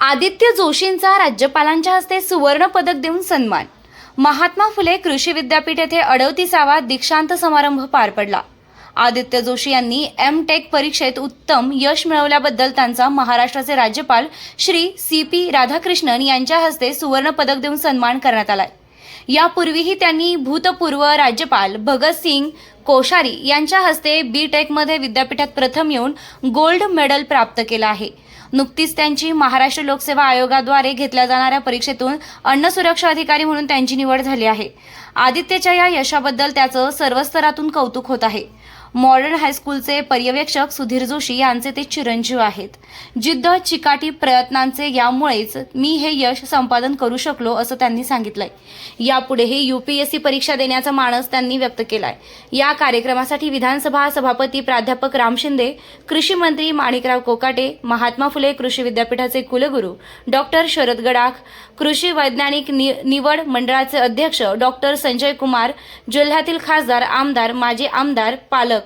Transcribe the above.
आदित्य जोशींचा राज्यपालांच्या हस्ते सुवर्ण पदक देऊन सन्मान. महात्मा फुले कृषी विद्यापीठ येथे अडवतीसावा दीक्षांत समारंभ पार पडला. आदित्य जोशी यांनी एम टेक परीक्षेत उत्तम यश मिळवल्याबद्दल त्यांचा महाराष्ट्राचे राज्यपाल श्री सी पी राधाकृष्णन यांच्या हस्ते सुवर्ण पदक देऊन सन्मान करण्यात आलाय. यापूर्वीही त्यांनी भूतपूर्व राज्यपाल भगतसिंग कोश्यारी यांच्या हस्ते बी टेकमध्ये विद्यापीठात प्रथम येऊन गोल्ड मेडल प्राप्त केलं आहे. नुकतीच त्यांची महाराष्ट्र लोकसेवा आयोगाद्वारे घेतल्या जाणाऱ्या परीक्षेतून अन्न सुरक्षा अधिकारी म्हणून त्यांची निवड झाली आहे. आदित्यच्या या यशाबद्दल त्याचं सर्व स्तरातून कौतुक होत आहे. मॉडर्न हायस्कूलचे पर्यवेक्षक सुधीर जोशी यांचे ते चिरंजीव आहेत. जिद्द चिकाटी प्रयत्नांचे यामुळेच मी हे यश संपादन करू शकलो असं त्यांनी सांगितलंय. यापुढेही सी परीक्षा देण्याचा मानस त्यांनी व्यक्त केलाय. या कार्यक्रमासाठी विधानसभा सभापती प्राध्यापक राम शिंदे कृषी मंत्री माणिकराव कोकाटे महात्मा फुले कृषी विद्यापीठाचे कुलगुरू डॉक्टर शरद गडाख कृषी वैज्ञानिक नि निवड मंडळाचे अध्यक्ष डॉक्टर संजय कुमार जिल्ह्यातील खासदार आमदार माजी आमदार पालक